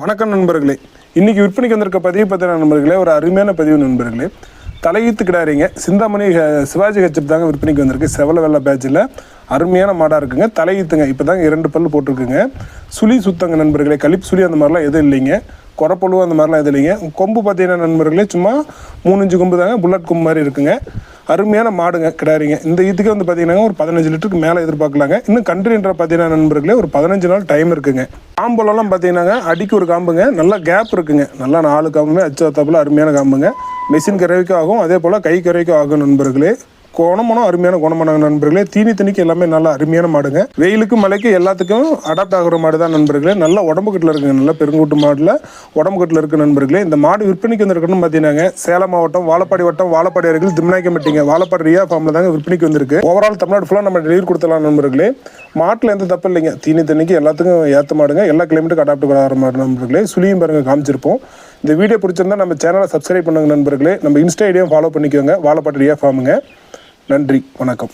வணக்கம் நண்பர்களே. இன்னைக்கு விற்பனைக்கு வந்திருக்க பதிவு பார்த்தீங்கன்னா நண்பர்களே ஒரு அருமையான பதிவு நண்பர்களே. தலையீத்து கிடாரிங்க சிந்தாமணி ஹ- சிவாஜி ஹெச்சப் தாங்க விற்பனைக்கு வந்திருக்கு. செவல வெள்ளை பேட்சில் அருமையான மாடாக இருக்குங்க. தலையீத்துங்க. இப்போ தாங்க இரண்டு பல்லு போட்டிருக்குங்க. சுழி சுத்தங்க நண்பர்களே. கலிப் சுழி அந்த மாதிரிலாம் எதுவும் இல்லைங்க. குறப்பழுவு அந்த மாதிரிலாம் எதுவும் இல்லைங்க. கொம்பு பார்த்தீங்கன்னா நண்பர்களே சும்மா மூணு இன்ச்சு கொம்பு தாங்க. புல்லட் கொம்பு மாதிரி இருக்குங்க. அருமையான மாடுங்க கிடாரிங்க. இந்த இதுக்கு வந்து பார்த்தீங்கன்னா ஒரு பதினஞ்சு லிட்டருக்கு மேலே எதிர்பார்க்கலாங்க. இன்னும் கன்றுன்ற பார்த்தீங்கன்னா நண்பர்களே ஒரு பதினஞ்சு நாள் டைம் இருக்குங்க. காம்புலலாம் பார்த்தீங்கன்னா அடிக்கு ஒரு காம்புங்க நல்லா கேப் இருக்குங்க. நல்லா நாலு காம்புமே அச்சாத்தாப்புல அருமையான காம்புங்க. மிஷின் கறவைக்கும் ஆகும் அதே போல் கை கறவைக்கும் ஆகும் நண்பர்களே. குணமனம் அருமையான குணமனம் நண்பர்களே. தீனி தண்ணிக்கு எல்லாமே நல்லா அருமையான மாடுங்க. வெயிலுக்கு மழைக்கு எல்லாத்துக்கும் அடாப்ட் ஆகுற மாடு தான் நண்பர்களே. நல்ல உடம்பு கட்டில் இருக்குங்க. நல்ல பெருங்கூட்டு மாடில் உடம்பு கட்டில் இருக்கு நண்பர்களே. இந்த மாடு விற்பனைக்கு வந்திருக்குன்னு பார்த்தீங்கன்னா சேலம் மாவட்டம் வாழப்பாடி வட்டம் வாழப்பாடி அருகில் திம்னாய்க்கம்பட்டிங்க. வாழப்பாடி ரியா ஃபார்மில் தாங்க விற்பனைக்கு வந்திருக்கு. ஓவரால் தமிழ்நாடு ஃபுல்லாக நம்ம டெலிவரி கொடுத்தலாம் நண்பர்களே. மாட்டில் எந்த தப்பு இல்லைங்க. தீனி தண்ணிக்கு எல்லாத்துக்கும் ஏற்ற மாடுங்க. எல்லா கிளைமேட்டுக்கு அடாப்ட் ஆகிற மாதிரி நண்பர்களே. சுழியும் பாருங்க காமிச்சிருப்போம். இந்த வீடியோ பிடிச்சிருந்தா நம்ம சேனலை சப்ஸ்கிரைப் பண்ணுங்க நண்பர்களே. நம்ம இன்ஸ்டா ஐடியும் ஃபாலோ பண்ணிக்கோங்க. வாழப்பாட்டு ரியா ஃபார்முங்க நன்றி வணக்கம்.